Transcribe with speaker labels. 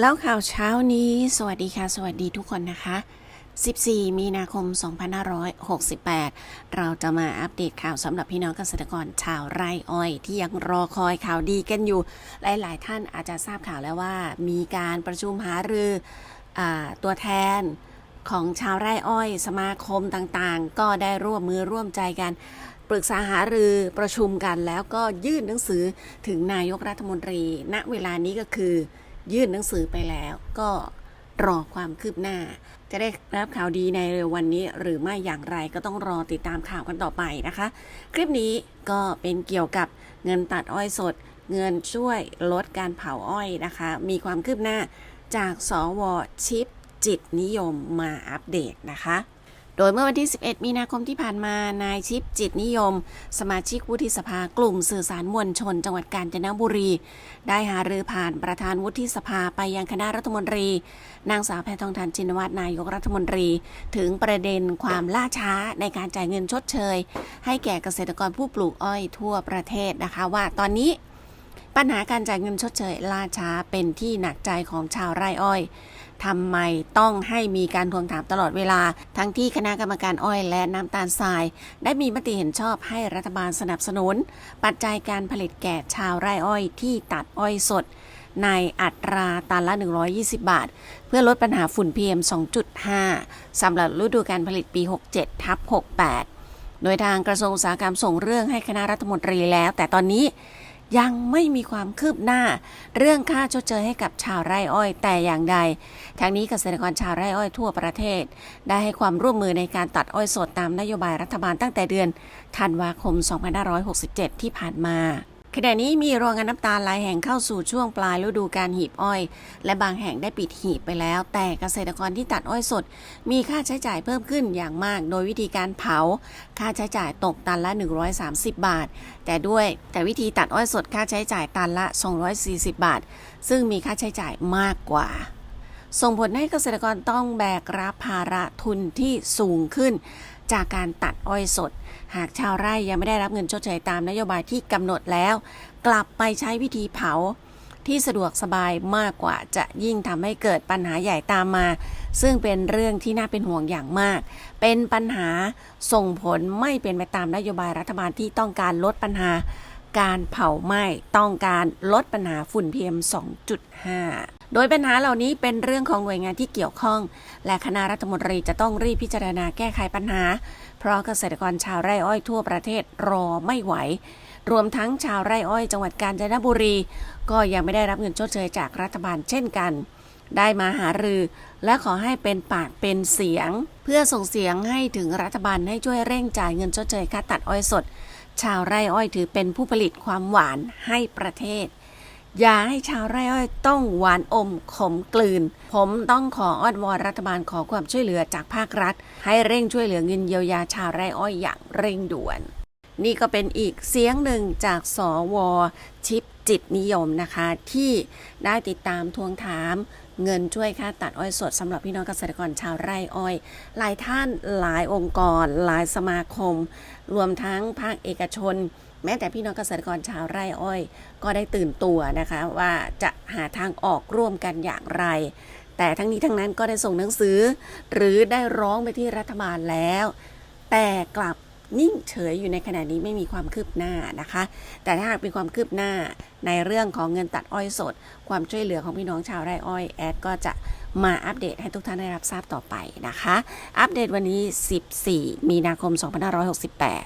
Speaker 1: แล้วข่าวเช้านี้ สวัสดีค่ะ สวัสดีทุกคนนะคะ 14 มีนาคม 2568 เราจะมาอัปเดตข่าวสำหรับพี่น้องเกษตรกรชาวไร่อ้อย ที่ยังรอคอยข่าวดีกันอยู่ หลาย ๆ ท่านอาจจะทราบข่าวแล้วว่า มีการประชุมหารืออตัวแทนของชาวไร่อ้อย สมาคมต่างๆ ก็ได้ร่วมมือร่วมใจกันปรึกษาหารือประชุมกันแล้วก็ยื่นหนังสือถึงนายกรัฐมนตรี ณเวลานี้ก็คือ ยื่นหนังสือไปแล้วก็รอความคืบหน้า จะได้รับข่าวดีในเร็ววันนี้ หรือไม่อย่างไรก็ต้องรอติดตามข่าวกันต่อไปนะคะ คลิปนี้ก็เป็นเกี่ยวกับเงินตัดอ้อยสด เงินช่วยลดการเผาอ้อยนะคะ มีความคืบหน้าจากสวชิปจิตนิยมมาอัปเดตนะคะ โดยเมื่อวันที่ 11 มีนาคมที่ผ่านมา นายชิปจิตนิยม สมาชิกวุฒิสภากลุ่มสื่อสารมวลชน จังหวัดกาญจนบุรี ได้หารือผ่านประธานวุฒิสภาไปยังคณะรัฐมนตรี นางสาวแพทองทานชินวัตรนายกรัฐมนตรี ถึงประเด็นความล่าช้าในการจ่ายเงินชดเชย ให้แก่เกษตรกรผู้ปลูกอ้อยทั่วประเทศนะคะว่าตอนนี้ ปัญหาการจ่ายเงินชดเชยล่าช้าเป็นที่หนักใจของชาวไร่อ้อยทำไมต้องให้มีการทวงถามตลอดเวลา ทั้งที่คณะกรรมการอ้อยและน้ำตาลทราย ได้มีมติเห็นชอบให้รัฐบาลสนับสนุน ปัจจัยการผลิตแก่ชาวไร่อ้อยที่ตัดอ้อยสด ในอัตราตันละ 120 บาท เพื่อลดปัญหาฝุ่น PM 2.5 สำหรับฤดูการผลิตปี 67ทับ68 โดยทางกระทรวงอุตสาหกรรมส่งเรื่องให้คณะรัฐมนตรีแล้ว แต่ตอนนี้ ยังไม่มีความคืบหน้า เรื่องค่าชดเชยให้กับชาวไร่อ้อยแต่อย่างใดทางนี้เกษตรกรชาวไร่อ้อยทั่วประเทศ ได้ให้ความร่วมมือในการตัดอ้อยสดตามนโยบายรัฐบาลตั้งแต่เดือนธันวาคม 2567 ที่ผ่านมา ขณะนี้มีโรงงานน้ำตาลหลายแห่งเข้าสู่ช่วงปลายฤดูการหีบอ้อย และบางแห่งได้ปิดหีบไปแล้ว แต่เกษตรกรที่ตัดอ้อยสด มีค่าใช้จ่ายเพิ่มขึ้นอย่างมาก โดยวิธีการเผา ค่าใช้จ่ายตกตันละ 130 บาท แต่ด้วยแต่วิธีตัดอ้อยสดค่าใช้จ่ายตันละ 240 บาท ซึ่งมีค่าใช้จ่ายมากกว่า ส่งผลให้เกษตรกรต้องแบกรับภาระทุนที่สูงขึ้น จากการตัดอ้อยสด หากชาวไร่ยังไม่ได้รับเงินชดเชยตามนโยบายที่กำหนดแล้ว กลับไปใช้วิธีเผาที่สะดวกสบายมากกว่าจะยิ่งทำให้เกิดปัญหาใหญ่ตามมา ซึ่งเป็นเรื่องที่น่าเป็นห่วงอย่างมาก เป็นปัญหาส่งผลไม่เป็นไปตามนโยบายรัฐบาลที่ต้องการลดปัญหา การเผาไหม้ต้องการลดปัญหาฝุ่น PM 2.5 โดยปัญหาเหล่านี้เป็นเรื่องของหน่วยงานที่เกี่ยวข้อง และคณะรัฐมนตรีจะต้องรีบพิจารณาแก้ไขปัญหา เพราะเกษตรกรชาวไร่อ้อยทั่วประเทศรอไม่ไหว รวมทั้งชาวไร่อ้อยจังหวัดกาญจนบุรี ก็ยังไม่ได้รับเงินชดเชยจากรัฐบาลเช่นกัน ได้มาหารือ และขอให้เป็นปากเป็นเสียง เพื่อส่งเสียงให้ถึงรัฐบาลให้ช่วยเร่งจ่ายเงินชดเชยค่าตัดอ้อยสด ชาวไร่อ้อยถือเป็นผู้ผลิตความหวานให้ประเทศ อย่าให้ชาวไร่อ้อยต้องหวานอมขมกลืน ผมต้องขออ้อนวอนรัฐบาลขอความช่วยเหลือจากภาครัฐ ให้เร่งช่วยเหลือเงินเยียวยาชาวไร่อ้อยอย่างเร่งด่วน นี่ก็เป็นอีกเสียงหนึ่งจากสวชิปจิตนิยมนะคะ ที่ได้ติดตามทวงถามเงินช่วยค่าตัดอ้อยสดสำหรับพี่น้องเกษตรกรชาวไร่อ้อย หลายท่านหลายองค์กร หลายสมาคม รวมทั้งภาคเอกชน แม้แต่พี่น้องเกษตรกรชาวไร่อ้อย ก็ได้ตื่นตัวนะคะว่าจะหาทางออกร่วมกันอย่างไร แต่ทั้งนี้ทั้งนั้นก็ได้ส่งหนังสือ หรือได้ร้องไปที่รัฐบาลแล้ว แต่กลับนิ่งเฉยอยู่ในขณะนี้ไม่มีความคืบหน้านะคะ แต่ถ้าหากมีความคืบหน้าในเรื่องของเงินตัดอ้อยสด ความช่วยเหลือของพี่น้องชาวไร่อ้อยแอดก็จะมาอัปเดตให้ทุกท่านได้รับทราบต่อไปนะคะ อัปเดตวันนี้ 14 มีนาคม 2568